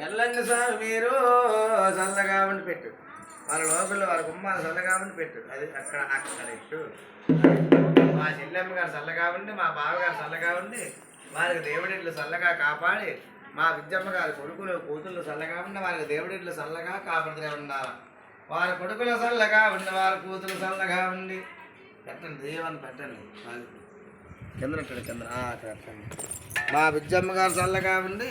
వెళ్ళండి సార్ మీరు చల్లగా ఉండి పెట్టు. వాళ్ళ లోపల వాళ్ళ గుమ్మాలు చల్లగా ఉండి పెట్టు. అది అక్కడ అక్కడ ఇట్టు మా చెల్లెమ్మ గారు చల్లగా ఉండి మా బావగారు చల్లగా ఉండి వారికి దేవుడిట్లు చల్లగా కాపాడి మా విద్యమ్మ గారి కొడుకులు కూతుళ్ళు చల్లగా ఉండి వారికి దేవుడిట్లు చల్లగా కాపాడుతూనే ఉండాలి. వారి కొడుకులు చల్లగా ఉండి వారి కూతురు చల్లగా ఉండి పెట్టండి దేవుని పెట్టండి. వాళ్ళకి. కింద పెట్టండి కింద మా విద్యమ్మ గారు చల్లగా ఉండి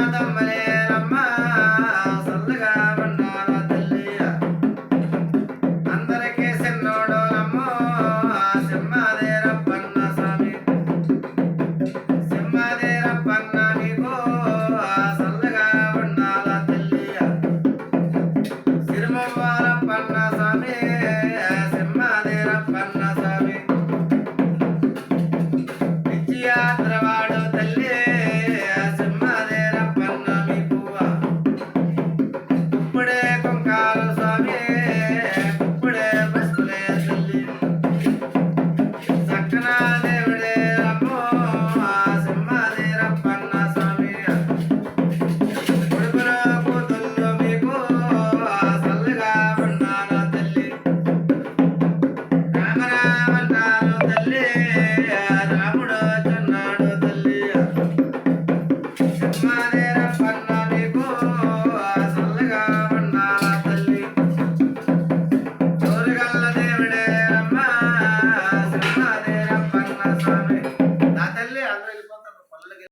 nada más.